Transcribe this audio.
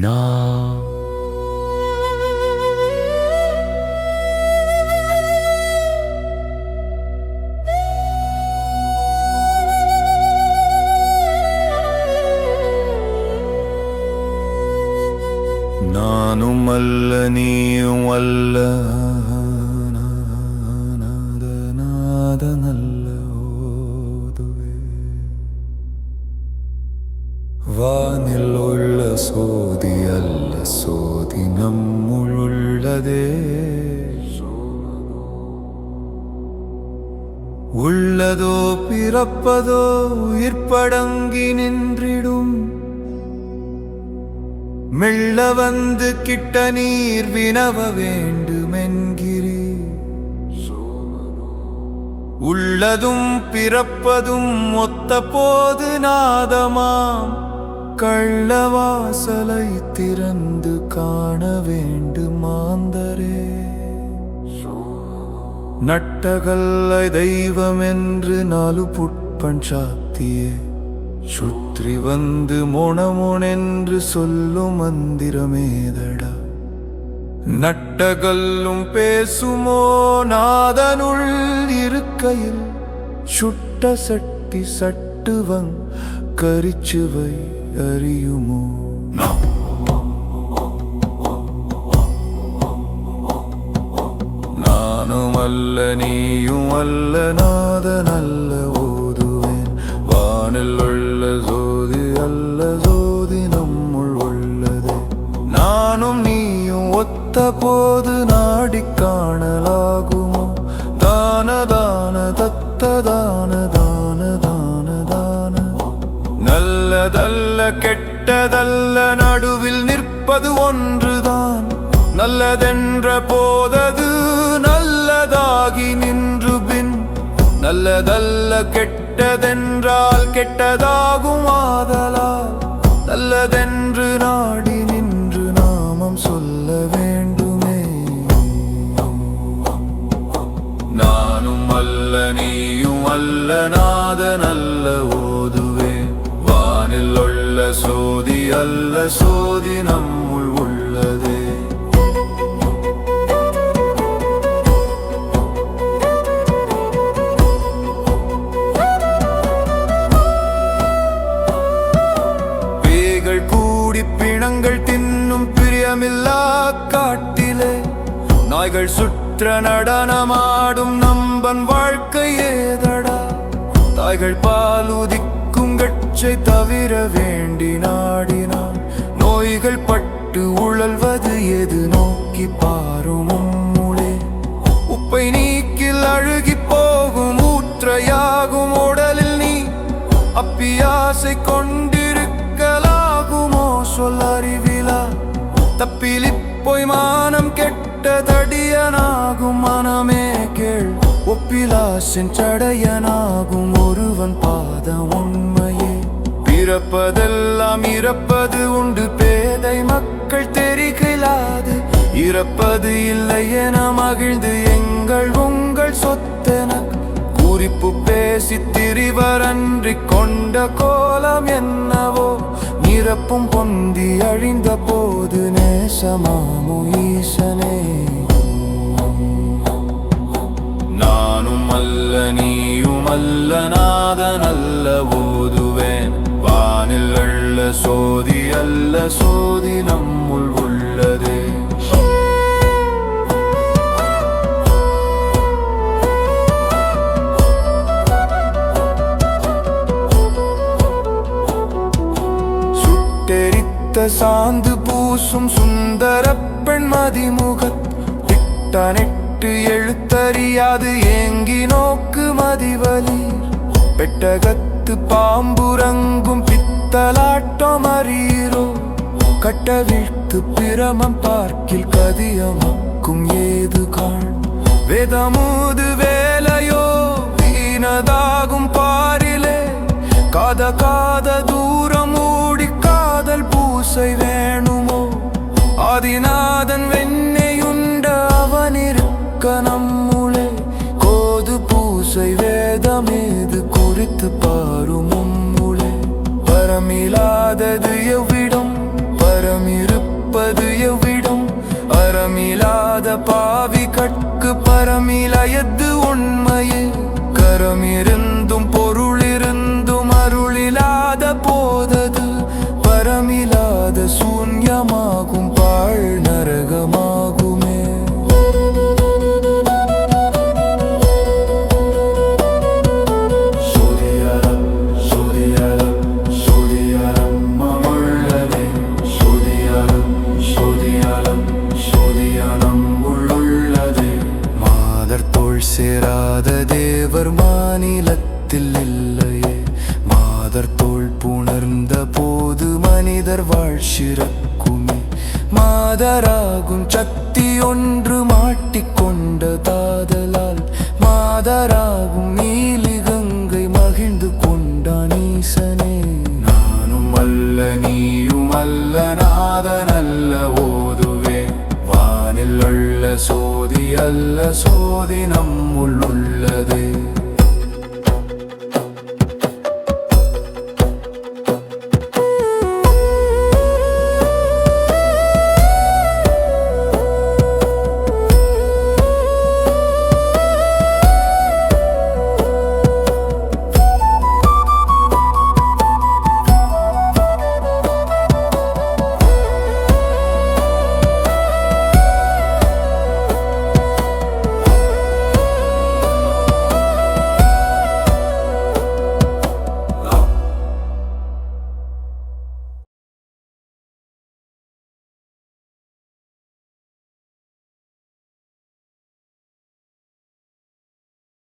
நான் நானும் அல்ல நீயும் அல்ல நாத நாத நல்ல ஓதுவே வானில் சோதி அல்ல சோதி நம்முள் உள்ளதோ பிறப்பதோ உயிர்ப்படங்கி நின்றிடும். மெல்ல வந்து கிட்ட நீர் வினவ வேண்டுமென்கிறீ. உள்ளதும் பிறப்பதும் ஒத்த போது நாதமாம். கள்ளவாசலை திறந்து காண வேண்டுமாந்தரே நட்டகல்லை தெய்வம் என்று நாலு புட்பன் சாத்தியே. சுற்றி வந்து மொணமுனென்று சொல்லும் மந்திரமேதடா நட்டகல்லும் பேசுமோ நாதனுள் இருக்கையில். சுட்ட சட்டி சட்டுவங் கரிச்சுவை அறியுமோ? நானும் அல்ல நீயும் அல்ல நாத நல்ல ஓதுவேன். வானில் உள்ள ஜோதி அல்ல ஜோதி நம்முள் உள்ளது. நானும் நீயும் ஒத்த போது நாடி காணலாகுமோ? தான தான தத்த தான நல்லதல்ல கெட்டதல்ல நடுவில் நிற்பது ஒன்றுதான். நல்லதென்ற போதது நல்லதாகி நின்று பின். நல்லதல்ல கெட்டதென்றால் கெட்டதாகும் ஆதலால். நல்லதென்று நாடி நின்று நாமம் சொல்ல வேண்டுமே. நானும் அல்ல நீயும் அல்ல நாத நல்ல ஓது சோதி அல்ல சோதி நம்முள் உள்ளதே. பேய்கள் கூடி பிணங்கள் தின்னும் பிரியமில்லா காட்டிலே. நாய்கள் சுற்ற நடனமாடும் நம்பன் வாழ்க்கை ஏதடா. தாய்கள் பாலுதிக்கும் மூச்சை தவிர வேண்டி நாடினான் நோய்கள் பட்டு உழல்வது எது நோக்கி பாரும் உம்முளே. உப்பை நீக்கில் அழுகி போகும் ஊற்றையாகும் உடலில் நீ. அப்பியாசை கொண்டிருக்கலாகுமோ சொல்லறிவிலா தப்பிலி பொய் மானம் கெட்ட தடியனாகும் மனமே கேள். ஒப்பிலாசின் சடையனாகும் ஒருவன் பாதம் உண்மை. பிறப்பதெல்லாம் இறப்பது உண்டு. பேதை மக்கள் தெரிகலாது இறப்பது இல்லை என மகிழ்ந்து எங்கள் உங்கள் சொத்தென குறிப்பு பேசி திரிவரன்றி கொண்ட கோலம் என்னவோ? நிரப்பும் பொந்தி அழிந்த போது நேசமாமு ஈசனே? நானும் அல்ல நீயும் அல்ல நாதன் அல்ல சோதி அல்ல சோதி நம்முள் உள்ளது. சுட்டெரித்த சாந்து பூசும் சுந்தர பெண் மதிமுகத் திட்டனெட்டு எழுத்தறியாது ஏங்கி நோக்கு மதிவலி பெட்டகத்து பாம்புரங்கும் பித்த அறியீரோ கட்டவிழ்த்து பிரமம் பார்க்கில் கதியமக்கும் ஏது காண்? வேதமூது வேலையோ வீணதாகும் பாரிலே. காத காத அவர் மாநிலத்தில் இல்லையே. மாதர் தோல் புணர்ந்த போது மனிதர் வாழ்ச்சிறக்குமே மாதராகும் சக்தி ஒன்று மாட்டிக்கொண்ட தாதலால். மாதராகும் நீலி கங்கை மகிழ்ந்து கொண்டான் ஈசனே. நானும் அல்ல நீயும் அல்ல நாதனல்ல ஓதுவே. வானில் உள்ள சோதி அல்ல சோதி நம்முள் உள்ளதே.